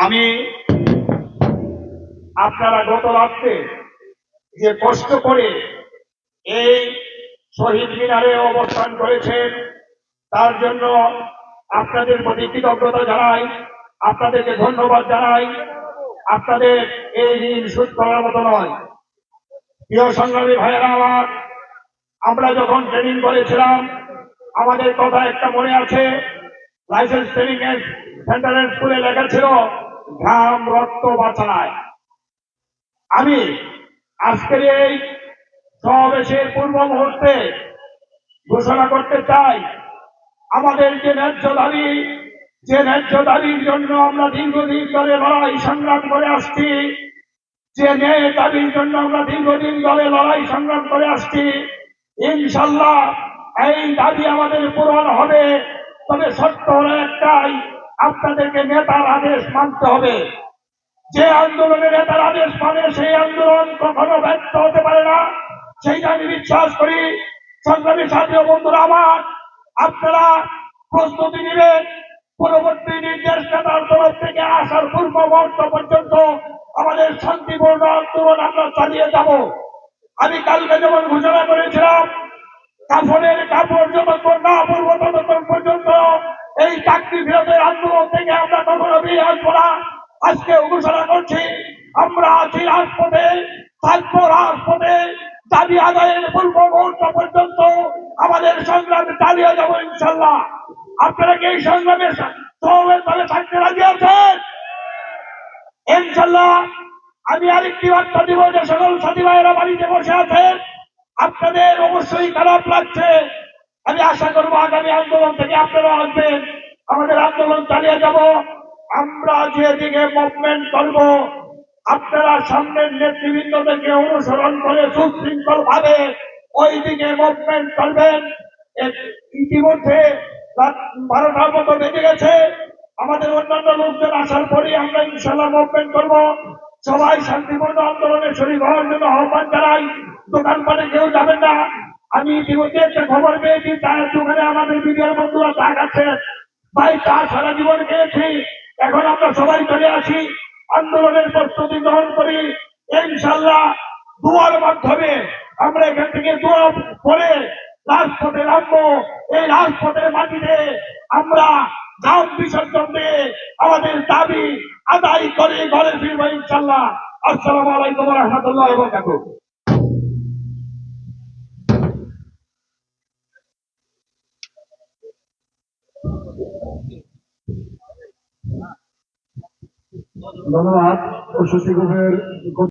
আমি আপনারা গত রাত্রে যে কষ্ট করে এই শহীদ মিনারে অবস্থান করেছেন, তার জন্য আপনাদের প্রতি কৃতজ্ঞতা জানাই, আপনাদেরকে ধন্যবাদ জানাই। আপনাদের এই ঋণ শোধ করার মতো নয়। প্রিয় সংগ্রামী ভাইয়েরা আমার, আমরা যখন ট্রেনিং করেছিলাম, আমাদের কথা একটা মনে আছে লাইসেন্স ট্রেনিং সেন্টারের স্কুলে লেখা ছিল ঘাম, রক্ত বাঁচায়। আমি আজকের এই সমাবেশের পূর্ব মুহূর্তে ঘোষণা করতে চাই, আমাদের যে ন্যায্য দাবি যে ন্যায্য দাবির জন্য আমরা দীর্ঘদিন ধরে লড়াই সংগ্রাম করে আসছি, যে ন্যায় দাবির জন্য আমরা দীর্ঘদিন ধরে লড়াই সংগ্রাম করে আসছি ইনশাল্লাহ এই দাবি আমাদের পূরণ হবে। তবে সত্য হলো একটাই আপনাদেরকে নেতার আদেশ মানতে হবে। যে আন্দোলনে নেতার আদেশ মানে সেই আন্দোলন কখনো ব্যর্থ হতে পারে না। সেইটা আমি বিশ্বাস করি। সংগ্রামী সাথী বন্ধুরা আমার, আপনারা প্রস্তুতি নেবেন। পরবর্তী নির্দেশ নেতার তরফ থেকে আসার পূর্ব মুহূর্ত পর্যন্ত আমাদের শান্তিপূর্ণ আন্দোলন আমরা চালিয়ে যাব। আমি কালকে যেমন ঘোষণা করেছিলাম, কাফনের কাপড় যতক্ষণ না পূর্ব ততক্ষণ পর্যন্ত এই ফেরতের আন্দোলন থেকে আমরা কখনো বেরিয়ে আসব না। আজকে ঘোষণা করছি, আমরা আছি রাজপথে, থাকব রাজপথে। দাবি আদায়ের পূর্ব মুহূর্ত পর্যন্ত আমাদের সংগ্রামে চালিয়ে যাব ইনশাল্লাহ। আপনারা কি এই সংগ্রামে সমাবেশ ভাবে থাকতে রাজি আছেন? ইনশাল্লাহ। আমি আরেকটি বার্তা দিব যে সকল সাথী ভাইয়েরা বাড়িতে বসে আছেন, আপনাদের অবশ্যই খারাপ লাগছে। আমি আশা করব আগামী আন্দোলন থেকে আপনারা আসবেন। আমাদের আন্দোলন চালিয়ে যাব। আমরা যেদিকে মুভমেন্ট করব। আপনারা সামনের নেতৃবৃন্দদেরকে অনুসরণ করে সুশৃঙ্খল ভাবে ওই দিকে মুভমেন্ট করবেন। ইতিমধ্যে বারোটার মতো বেজে গেছে। আমাদের অন্যান্য লোকজন আসার পরে আমরা ইনশাল্লাহ মুভমেন্ট করব। সবাই শান্তিপূর্ণ আন্দোলনে শরীর হওয়ার জন্য আহ্বান জানাই। দোকানপাটে কেউ যাবেন না। আমি ইতিমধ্যে একটা খবর পেয়েছি চায়ের দোকানে আমাদের বিডিওর বন্ধুরা চা খাচ্ছেন ভাই চা সারা জীবন খেয়েছি। এখন আমরা সবাই চলে আসি। আন্দোলনের প্রস্তুতি গ্রহণ করি। ইনশাল্লাহ দুয়ার মাধ্যমে আমরা এখান থেকে দোয়া পরে রাজপথে নামবো। এই রাজপথের মাটিতে আমরা গাম বিসর্জন দিয়ে আমাদের দাবি আদায় করে ঘরে ফিরবো ইনশাল্লাহ আসসালামু আলাইকুম রহমতুল্লাহ ধন্যবাদ শশী গ্রুপের